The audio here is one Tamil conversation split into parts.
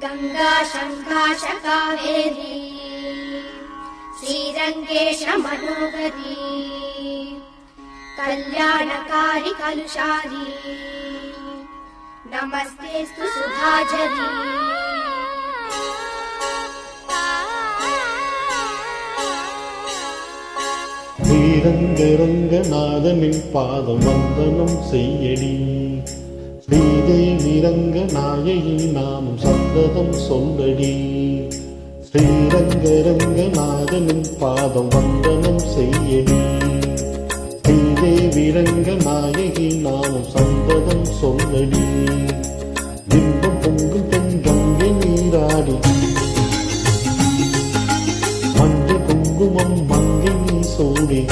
गङ्गा शङ्काश कावेरी श्रीरङ्गेश मनोहरी कल्याणकारि कलुषारी नमस्ते स्तु सुभाजरी श्रीरङ्गरङ्गनादनिन् पादवन्दनं सेयडी செய்யடி ஸ்ரீதேவி நாயகி நாம் சந்ததம் சொல்லடி. ஸ்ரீரங்கரங்க நாதனின் பாதம் வந்தனம் செய்யடி. ஸ்ரீதேவி ரங்க நாயகி நாம் சந்ததம் சொல்லடி. இன்பம் பொங்கும் பெண் கங்கை நீராடி. மஞ்சள் குங்குமம் மங்கை நீ சூடி.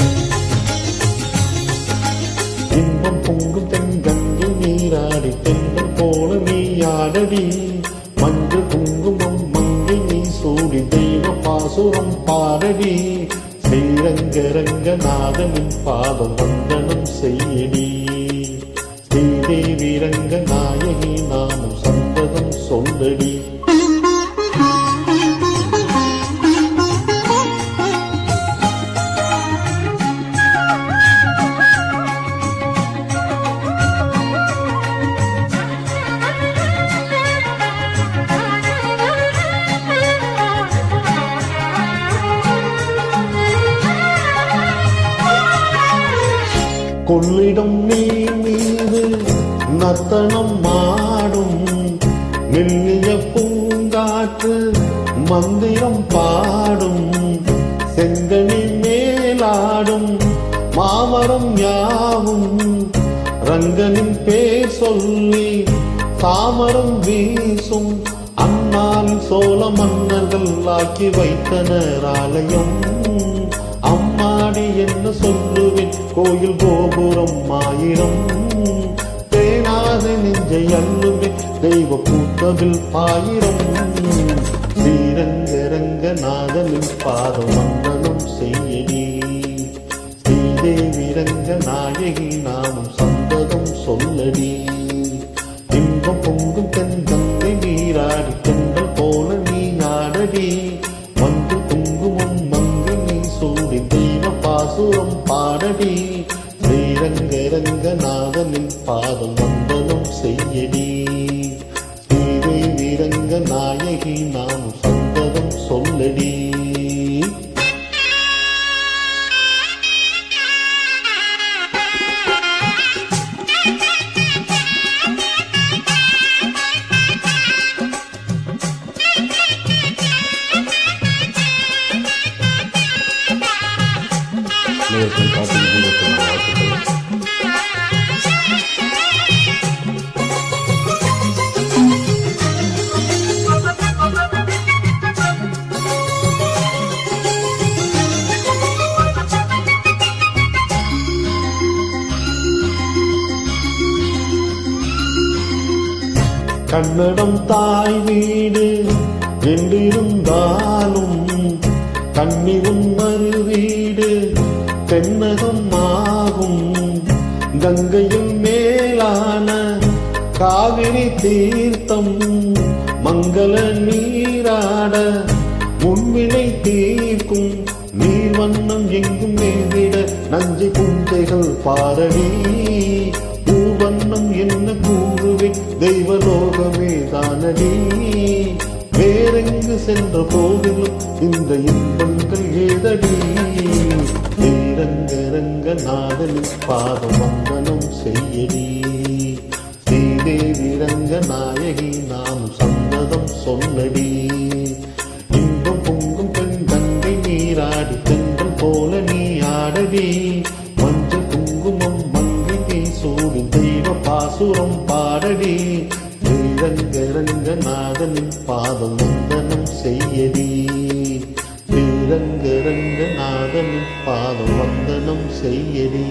இன்பம் பொங்கும் பெண் நீ ஆடடி மஞ்சள் குங்குமம் மங்கை நீ சூடி தெய்வ பாசுரம் பாடடி ஸ்ரீரங்கரங்கநாதனின் பாதம் வந்தனம் செய்யடி. ஸ்ரீதேவி ரங்கநாயகி நாமும் சந்ததம் சொல்லடி. கொள்ளிடம் நீர் மீது நத்தனம் மாடும். மெல்லிய பூங்காற்று மந்திரம் பாடும். செங்கனி மேலாடும் மாமரம் யாவும். ரங்கனின் பேர் சொல்லி தாமரம் வீசும். அந்நாள் சோழ மன்னர்கள் ஆக்கி வைத்தனர் ஆலயம். கோயில் கோபுரம் ஆயிரம் தேனாத நெஞ்சை அள்ளுவேன் தெய்வ கூட்டவில் பாயிரம். ஸ்ரீரங்கரங்க நாதனின் பாதம் வந்தனம் செய்யடி. ஸ்ரீதேவி ரங்க நாயகி நாமும் சந்ததம் சொல்லடி. இன்பம் பாசுரம் பாடடி. ஸ்ரீரங்கரங்கநாதனின் பாதம் வந்தனம் செய்யடி. ஸ்ரீதேவி ரங்க நாயகி நாம் சந்ததம் சொல்லடி. நேயர்கள் காப்பி குடும்பத்தின் வாழ்த்துக்கள் கன்னடம் தாய் வீடு என்றிருந்தாலும் கண்ணிரும் மறு வீடு தென்னகம் ஆகும் கங்கையும் மேலான காவிரி தீர்த்தம் மங்கள நீராட முன்வினை தீர்க்கும் நீர் வண்ணம் எங்கும் மேவிட நஞ்சை புஞ்சைகள் பாரடி. பூவண்ணம் என்ன கூறுவேன் தெய்வலோகமே தானடி. வேறெங்கு சென்ற போதிலும் இந்த இன்பங்கள் ஏதடி? பாத வந்தனம் செய்யடி ஸ்ரீதேவி ரங்க நாயகி நாம் சந்ததம் சொன்னடி இன்பம் பொங்கும் பெண் கங்கை நீராடி தென்றல் போல நீ ஆடடி மஞ்சள் குங்குமம் மங்கை நீ சூடி தெய்வ பாசுரம் பாடடி ஸ்ரீரங்க ரங்க நாதனின் பாதம் வந்தனம் செய்யடி இரங்க ரங்க நாதனின் பாதம் வந்தனம் செய்யடி.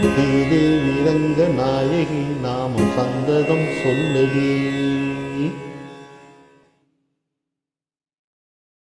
ஸ்ரீதேவி ரங்க நாயகி நாம சந்ததம் சொல்லடி.